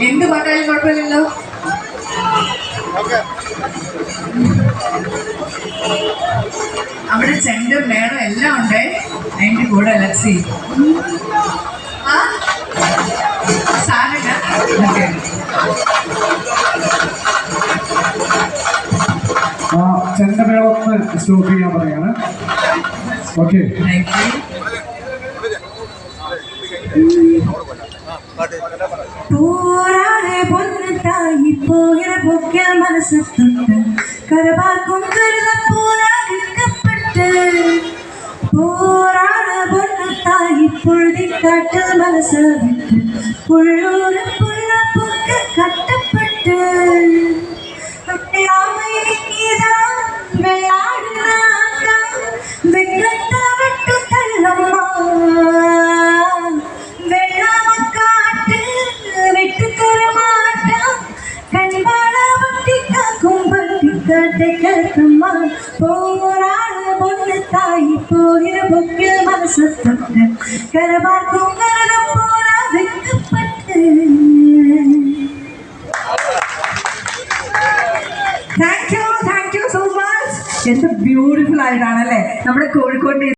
എന്ത് പറഞ്ഞാലും കുഴപ്പമില്ലല്ലോ. അവിടെ ചെണ്ടും മേളം എല്ലാം ഉണ്ട്. അതിന്റെ കൂടെ അലക്സി ആ? സാരല്ല സ്റ്റോപ്പ് ചെയ്യാൻ പറയാണ്. ஓகே போராடே பொண்ணு தாயி போகிற பொக்க மனசு தொட்டு கரபார்க்கும் கருத போராடிக்கப்பட்டு போராட பொண்ணு தாயி பொழுதி காட்டு மனசு விட்டு உள்ளூர புள்ள பொக்க கட்டப்பட்டு கேட்கம்மா போராட பொண்ணு தாய் போகிற பொக்கு மனசு தொட்டு கரபார்க்கும் கரணம் போரா வெக்கப்பட்டு தேங்க்யூ എന്ത് ബ്യൂട്ടിഫുൾ ആയിട്ടാണ് ആയിട്ടാണല്ലേ? നമ്മുടെ കോഴിക്കോട്